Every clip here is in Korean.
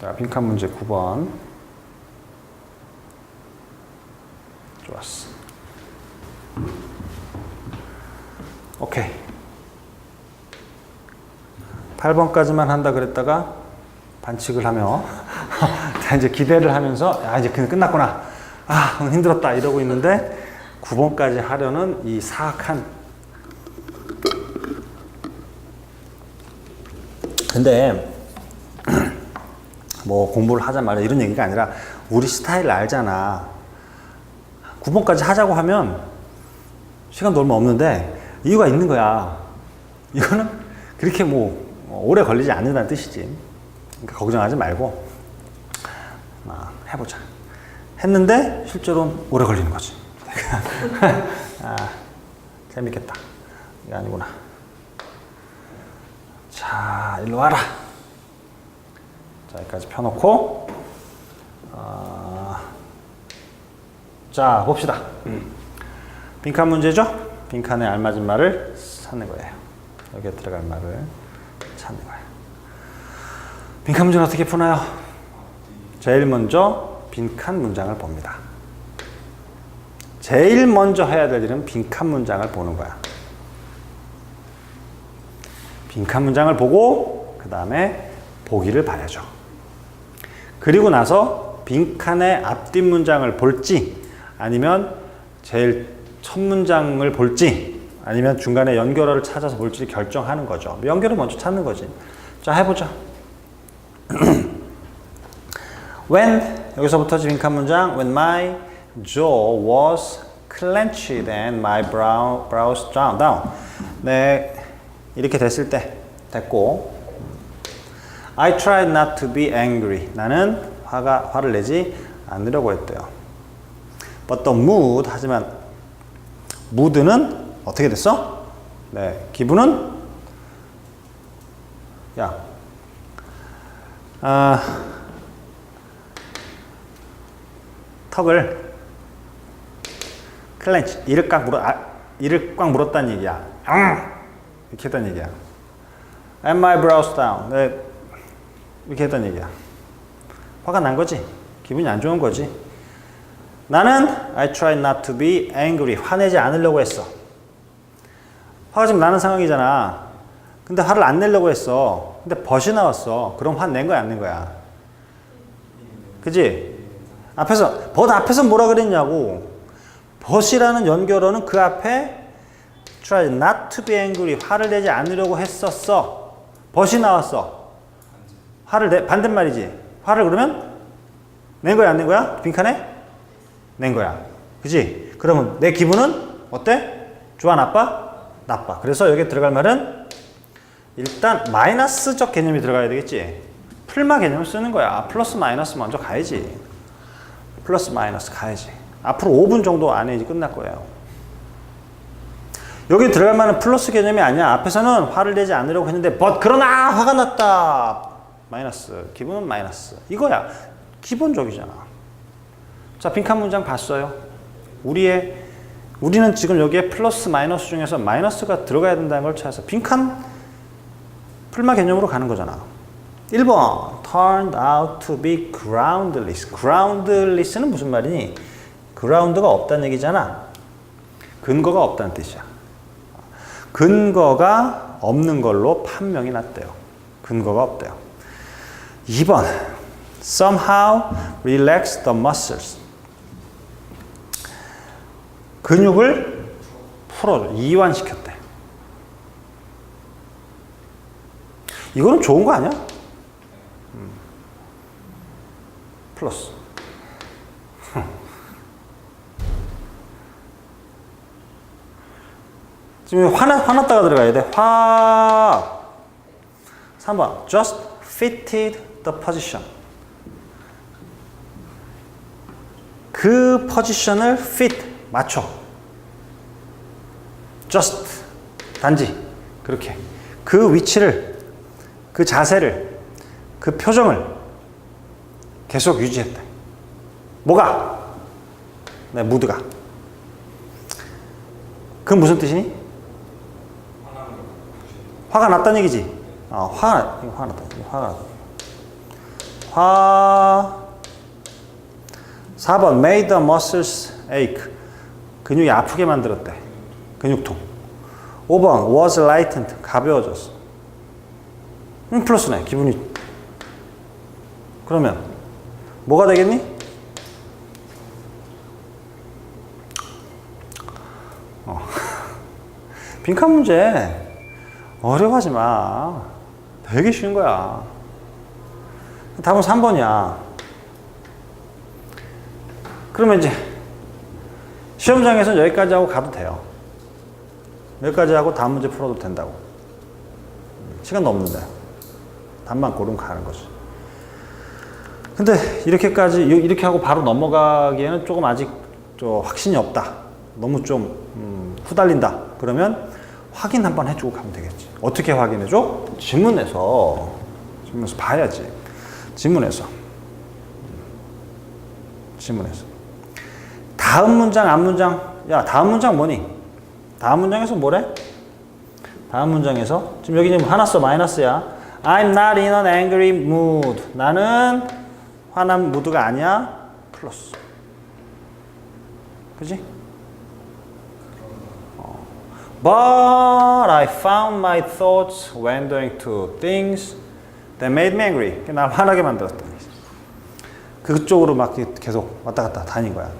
자, 빈칸 문제 9번. 좋았어. 오케이. 8번까지만 한다 그랬다가 반칙을 하며 자 이제 기대를 하면서 아 이제 그 끝났구나 아 힘들었다 이러고 있는데 9번까지 하려는 이 사악한 근데 뭐 공부를 하자 말자 이런 얘기가 아니라 우리 스타일을 알잖아 9번까지 하자고 하면 시간도 얼마 없는데 이유가 있는 거야 이거는 그렇게 뭐 오래 걸리지 않는다는 뜻이지 그러니까 걱정하지 말고 아, 해보자. 했는데 실제로는 오래 걸리는 거지. 아, 재밌겠다. 이게 아니구나. 자, 일로 와라. 자, 여기까지 펴놓고 아, 자, 봅시다. 빈칸 문제죠? 빈칸에 알맞은 말을 찾는 거예요. 여기에 들어갈 말을 찾는 거예요. 빈칸 문제는 어떻게 푸나요? 제일 먼저 빈칸 문장을 봅니다. 제일 먼저 해야 될 일은 빈칸 문장을 보는 거야. 빈칸 문장을 보고 그 다음에 보기를 바라죠. 그리고 나서 빈칸의 앞뒷 문장을 볼지 아니면 제일 첫 문장을 볼지 아니면 중간에 연결어를 찾아서 볼지 결정하는 거죠. 연결을 먼저 찾는 거지. 자 해보자. When 여기서부터 빈칸 문장 When my jaw was clenched and my brow brows down down. 네 이렇게 됐을 때 됐고 I tried not to be angry. 나는 화가 화를 내지 않으려고 했대요. But the mood 하지만 mood는 어떻게 됐어? 네 기분은 야 아. 턱을 클렌치 이를 꽉 물어 아, 이를 꽉 물었다는 얘기야. 앙! 이렇게 했다는 얘기야. And my brows down. 네, 이렇게 했다는 얘기야. 화가 난 거지. 기분이 안 좋은 거지. 나는 I try not to be angry. 화내지 않으려고 했어. 화가 지금 나는 상황이잖아. 근데 화를 안 내려고 했어. 근데 벗이 나왔어. 그럼 화 낸 거야, 안 낸 거야? 그지? 앞에서 벗 앞에서 뭐라 그랬냐고. 벗이라는 연결어는 그 앞에 try not to be angry 화를 내지 않으려고 했었어. 벗이 나왔어. 화를 내 반대말이지. 화를 그러면 낸 거야 안 낸 거야? 빈칸에 낸 거야. 그지? 그러면 내 기분은 어때? 좋아 나빠? 나빠. 그래서 여기 들어갈 말은 일단 마이너스적 개념이 들어가야 되겠지. 풀마 개념 쓰는 거야. 플러스 마이너스 먼저 가야지. 플러스 마이너스 가야지. 앞으로 5분 정도 안에 이제 끝날 거예요. 여기 들어갈 만한 플러스 개념이 아니야. 앞에서는 화를 내지 않으려고 했는데, but 그러나 화가 났다. 마이너스. 기분은 마이너스. 이거야. 기본적이잖아. 자, 빈칸 문장 봤어요. 우리의 우리는 지금 여기에 플러스 마이너스 중에서 마이너스가 들어가야 된다는 걸 찾아서 빈칸 풀마 개념으로 가는 거잖아. 1번 turned out to be groundless. groundless는 무슨 말이니? ground가 없다는 얘기잖아. 근거가 없다는 뜻이야. 근거가 없는 걸로 판명이 났대요. 근거가 없대요. 2번 somehow relax the muscles. 근육을 풀어줘. 이완시켰대. 이거는 좋은 거 아니야? 플러스. 지금 화나, 화났다가 들어가야 돼. 화. 3번. Just fitted the position. 그 포지션을 fit, 맞춰. just, 단지. 그렇게. 그 위치를, 그 자세를, 그 표정을 계속 유지했다. 뭐가? 네, 무드가. 그건 무슨 뜻이니? 화가 났다는 얘기지. 어, 화, 화가 났다. 화가 났다. 화 4번 made the muscles ache. 근육이 아프게 만들었대. 근육통. 5번 was lightened. 가벼워졌어. 음, 플러스네. 기분이. 그러면 뭐가 되겠니? 어. 빈칸 문제 어려워하지 마. 되게 쉬운 거야. 답은 3번이야. 그러면 이제 시험장에서 여기까지 하고 가도 돼요. 여기까지 하고 다음 문제 풀어도 된다고. 시간도 없는데. 답만 고르면 가는 거지. 근데 이렇게까지 이렇게 하고 바로 넘어가기에는 조금 아직 좀 확신이 없다. 너무 좀 음, 후달린다. 그러면 확인 한번 해주고 가면 되겠지. 어떻게 확인해줘? 지문에서 지문에서 봐야지. 지문에서 지문에서 다음 문장 앞 문장 야 다음 문장 뭐니? 다음 문장에서 뭐래? 다음 문장에서 지금 여기 지금 화났어 마이너스야. I'm not in an angry mood. 나는 화난 무드가 아니야. 플러스. 그지? 어. But I found my thoughts wandering to things that made me angry. 날 화나게 만들었다. 그쪽으로 막 계속 왔다 갔다 다닌 거야.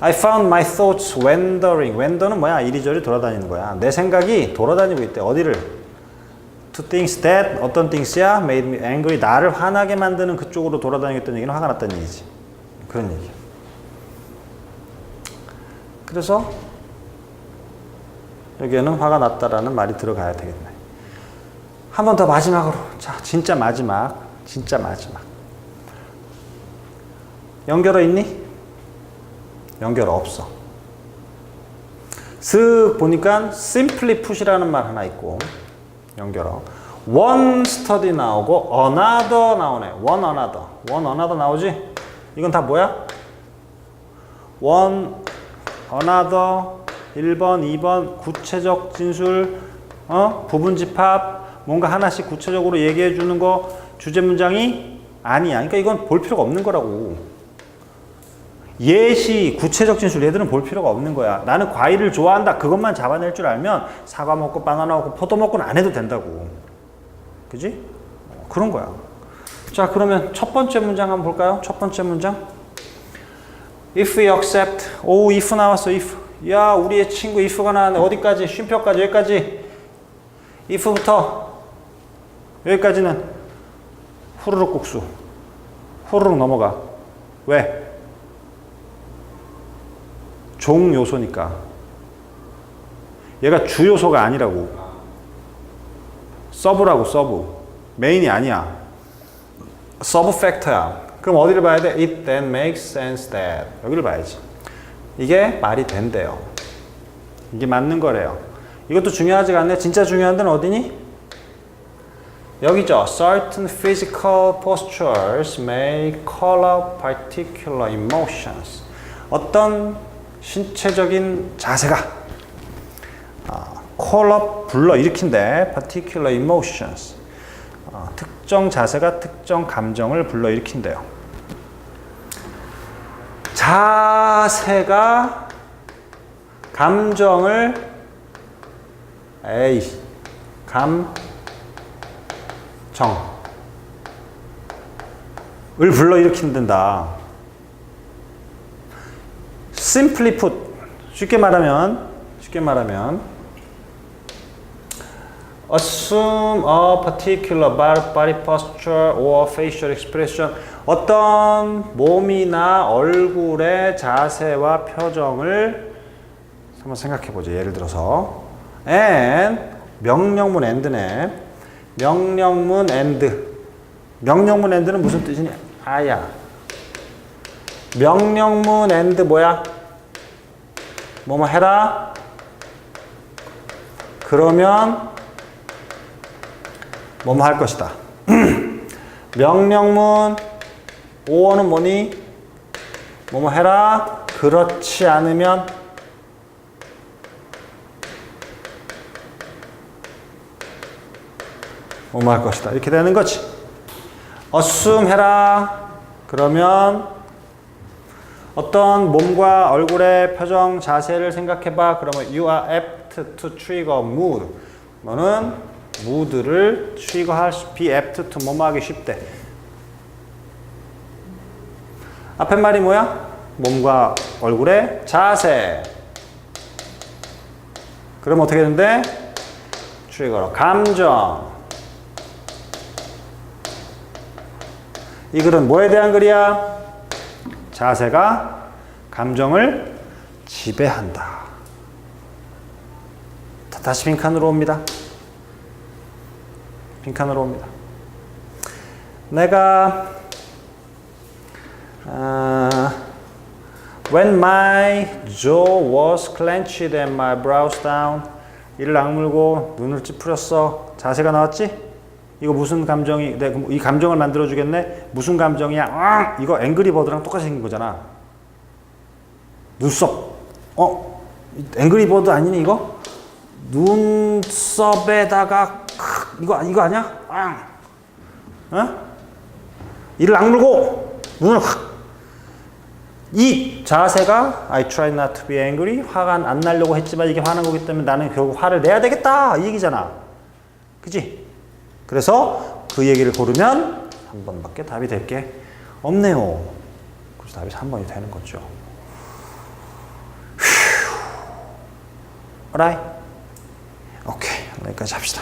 I found my thoughts wandering. wander는 뭐야? 이리저리 돌아다니는 거야. 내 생각이 돌아다니고 있대. 어디를? To things that 어떤 things야? made me angry. 나를 화나게 만드는 그쪽으로 돌아다니겠다는 얘기는 화가 났다는 얘기지. 그런 얘기. 그래서 여기에는 화가 났다라는 말이 들어가야 되겠네. 한 번 더 마지막으로. 자, 진짜 마지막. 진짜 마지막. 연결어 있니? 연결어 없어. 슥 보니까 simply put이라는 말 하나 있고 연결어. one study 나오고 another 나오네. one another. one another 나오지? 이건 다 뭐야? one another 1번, 2번 구체적 진술 어? 부분 집합 뭔가 하나씩 구체적으로 얘기해 주는 거 주제 문장이 아니야. 그러니까 이건 볼 필요가 없는 거라고. 예시, 구체적 진술 얘들은 볼 필요가 없는 거야. 나는 과일을 좋아한다. 그것만 잡아낼 줄 알면 사과 먹고 바나나 먹고 포도 먹고는 안 해도 된다고. 그지? 어, 그런 거야. 자, 그러면 첫 번째 문장 한번 볼까요? 첫 번째 문장. If we accept. 오, if 나왔어, if. 야, 우리의 친구 if가 나왔네. 어디까지? 쉼표까지, 여기까지. if부터 여기까지는 후루룩 국수. 후루룩 넘어가. 왜? 종 요소니까. 얘가 주 요소가 아니라고. 서브라고 서브. 메인이 아니야. 서브 팩터야. 그럼 어디를 봐야 돼? It then makes sense that. 여기를 봐야지. 이게 말이 된대요. 이게 맞는 거래요. 이것도 중요하지가 않네. 진짜 중요한 데는 어디니? 여기죠. Certain physical postures may call up particular emotions. 어떤 신체적인 자세가 아, call up 불러 일으킨대. particular emotions. 어, 특정 자세가 특정 감정을 불러 일으킨대요. 자세가 감정을 에이 감 정을 불러 일으킨다. simply put 쉽게 말하면 쉽게 말하면 assume a particular body posture or facial expression 어떤 몸이나 얼굴의 자세와 표정을 한번 생각해 보죠. 예를 들어서 and 명령문 and네. 명령문 and 명령문 and는 무슨 뜻이냐? 아야. 명령문 and 뭐야? 뭐뭐 해라. 그러면 뭐뭐 할 것이다. 명령문 5어는 뭐니? 뭐뭐 해라. 그렇지 않으면 뭐뭐 할 것이다. 이렇게 되는 거지. assume 해라. 그러면 어떤 몸과 얼굴의 표정, 자세를 생각해봐. 그러면 you are apt to trigger mood. 너는 mood를 trigger할 수, be apt to 뭐뭐 하기 쉽대. 앞에 말이 뭐야? 몸과 얼굴의 자세. 그럼 어떻게 되는데? 트리거 감정. 이 글은 뭐에 대한 글이야? 자세가 감정을 지배한다. 자, 다시 빈칸으로 옵니다. 빈칸으로 옵니다. 내가 아, When my jaw was clenched and my brows down 이를 악물고 눈을 찌푸렸어 자세가 나왔지? 이거 무슨 감정이 내이 감정을 만들어 주겠네? 무슨 감정이야? 아! 이거 앵그리버드랑 똑같이 생긴 거잖아. 눈썹. 어? 앵그리버드 아니니 이거? 눈썹에다가 크, 이거 이거 아니야? 아! 어? 이를 악물고 눈을 확! 이 자세가 I try not to be angry. 화가 안 나려고 했지만 이게 화난 거기 때문에 나는 결국 화를 내야 되겠다. 이 얘기잖아. 그지? 그래서 그 얘기를 고르면 3번밖에 답이 될 게 없네요. 그래서 답이 3번이 되는 거죠. 휴. 오케이. 여기까지 합시다